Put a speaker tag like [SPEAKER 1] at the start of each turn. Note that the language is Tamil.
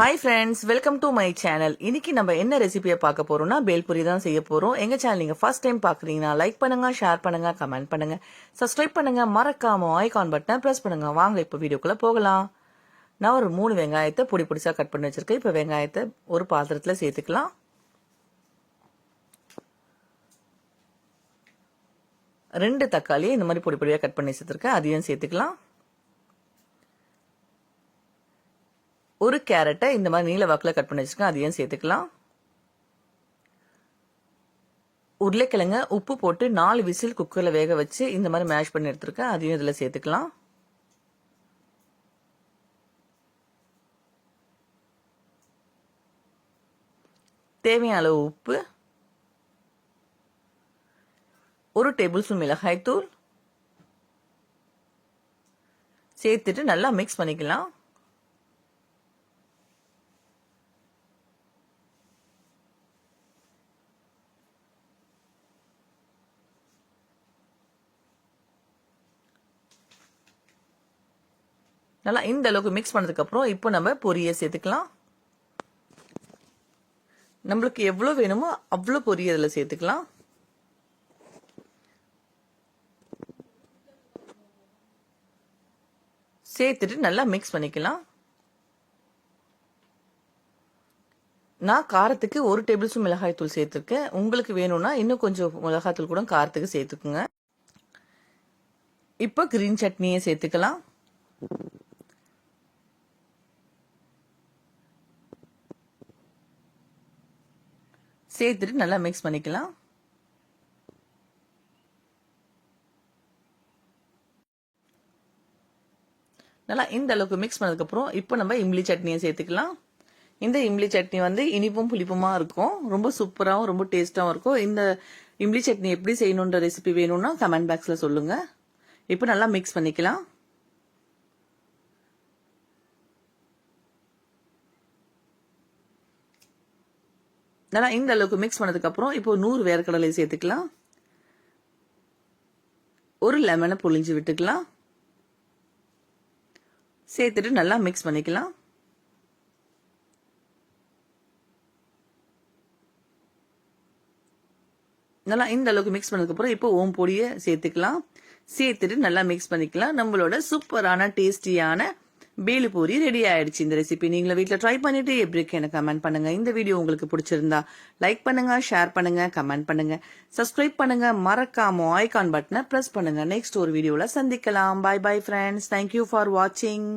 [SPEAKER 1] Hi friends welcome to my channel இன்னைக்கு நம்ம என்ன ரெசிபியை பார்க்க போறோம்னா பேல்பூரி தான் செய்ய போறோம். எங்க சேனல் நீங்க ஃபர்ஸ்ட் டைம் பாக்குறீங்கன்னா லைக் பண்ணுங்க ஷேர் பண்ணுங்க கமெண்ட் பண்ணுங்க. சப்ஸ்கிரைப் பண்ணுங்க மறக்காம ஐகான் பட்டனை பிரஸ் பண்ணுங்க. வாங்க இப்போ வீடியோக்குள்ள போகலாம். நான் ஒரு மூணு வெங்காயத்தை பொடி பொடிசா கட் பண்ணி வச்சிருக்கேன். இப்போ வெங்காயத்தை ஒரு பாத்திரத்துல சேர்த்துக்கலாம். ரெண்டு தக்காளியை இந்த மாதிரி பொடி பொடியாக கட் பண்ணி சேர்த்துருக்கேன் அதையும் சேர்த்துக்கலாம். ஒரு கேரட்டை இந்த மாதிரி நீல வாக்கில் கட் பண்ணி வச்சுருக்கேன் அதையும் சேர்த்துக்கலாம். உருளைக்கிழங்க உப்பு போட்டு நாலு விசில் குக்கரில் வேக வச்சு இந்த மாதிரி மேஷ் பண்ணி எடுத்துருக்கேன். அதையும் இதில் சேர்த்துக்கலாம். தேவையான அளவு உப்பு. ஒரு டேபிள் ஸ்பூன் மிளகாய் தூள் சேர்த்துட்டு நல்லா மிக்ஸ் பண்ணிக்கலாம். நல்லா இந்த அளவுக்கு மிக்ஸ் பண்ணதுக்கப்புறம் இப்போ நம்ம பொரியை சேர்த்துக்கலாம். நம்மளுக்கு எவ்வளோ வேணுமோ அவ்வளோ பொரி அதில் சேர்த்துக்கலாம். சேர்த்துட்டு நல்லா மிக்ஸ் பண்ணிக்கலாம். நான் காரத்துக்கு ஒரு டேபிள் ஸ்பூன் மிளகாய் தூள் சேர்த்துருக்கேன். உங்களுக்கு வேணும்னா இன்னும் கொஞ்சம் மிளகாய் தூள் கூட காரத்துக்கு சேர்த்துக்குங்க. இப்போ கிரீன் சட்னியை சேர்த்துக்கலாம். சேர்த்துட்டு நல்லா மிக்ஸ் பண்ணிக்கலாம். நல்லா இந்த அளவுக்கு மிக்ஸ் பண்ணதுக்கப்புறம் இப்போ நம்ம இம்லி சட்னியை சேர்த்துக்கலாம். இந்த இம்லி சட்னி வந்து இனிப்பும் புளிப்புமா இருக்கும். ரொம்ப சூப்பராகவும் ரொம்ப டேஸ்ட்டாகவும் இருக்கும். இந்த இம்லி சட்னி எப்படி செய்யணுன்ற ரெசிபி வேணும்னா கமெண்ட் பாக்ஸில் சொல்லுங்கள் இப்போ நல்லா மிக்ஸ் பண்ணிக்கலாம். நல்லா இந்த அளவுக்கு மிக்ஸ் பண்ணதுக்கப்புறம் இப்போ நூறு வேர்க்கடலை சேர்த்துக்கலாம். ஒரு லெமனை பொழிஞ்சு விட்டுக்கலாம். சேர்த்துட்டு நல்லா மிக்ஸ் பண்ணிக்கலாம். நல்லா இந்த அளவுக்கு மிக்ஸ் பண்ணதுக்கப்புறம் இப்போ ஓம் பொடியை சேர்த்துக்கலாம். சேர்த்துட்டு நல்லா மிக்ஸ் பண்ணிக்கலாம். நம்மளோட சூப்பரான டேஸ்டியான பேலு பூரி ரெடி ஆயிடுச்சு இந்த ரெசிபி நீங்களும் வீட்டில் ட்ரை பண்ணிட்டு எப்படி இருக்கு எனக்கு கமெண்ட் பண்ணுங்க. இந்த வீடியோ உங்களுக்கு பிடிச்சிருந்தா லைக் பண்ணுங்க ஷேர் பண்ணுங்க கமெண்ட் பண்ணுங்க. சப்ஸ்கிரைப் பண்ணுங்க மறக்காம ஐகான் பட்டனை ப்ரெஸ் பண்ணுங்க. நெக்ஸ்ட் ஒரு வீடியோவில் சந்திக்கலாம். Bye bye friends thank you for வாட்சிங்